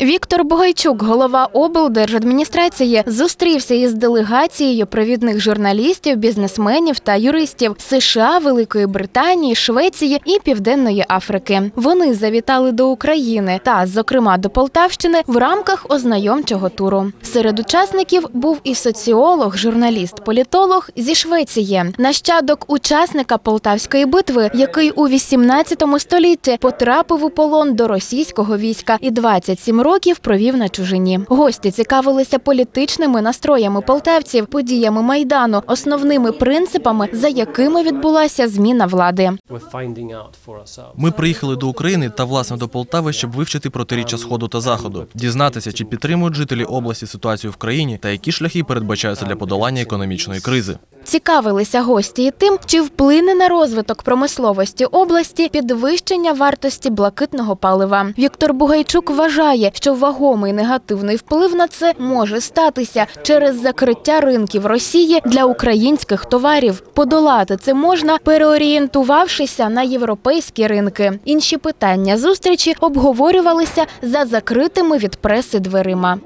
Віктор Бугайчук, голова облдержадміністрації, зустрівся із делегацією провідних журналістів, бізнесменів та юристів США, Великої Британії, Швеції і Південної Африки. Вони завітали до України та, зокрема, до Полтавщини в рамках ознайомчого туру. Серед учасників був і соціолог, журналіст, політолог зі Швеції, нащадок учасника Полтавської битви, який у 18 столітті потрапив у полон до російського війська і 27 років провів на чужині. Гості цікавилися політичними настроями полтавців, подіями майдану, основними принципами, за якими відбулася зміна влади. Ми приїхали до України та власне до Полтави, щоб вивчити протиріччя сходу та заходу, дізнатися, чи підтримують жителі області ситуацію в країні та які шляхи передбачаються для подолання економічної кризи. Цікавилися гості і тим, чи вплине на розвиток промисловості області підвищення вартості блакитного палива. Віктор Бугайчук вважає, що вагомий негативний вплив на це може статися через закриття ринків Росії для українських товарів. Подолати це можна, переорієнтувавшися на європейські ринки. Інші питання зустрічі обговорювалися за закритими від преси дверима.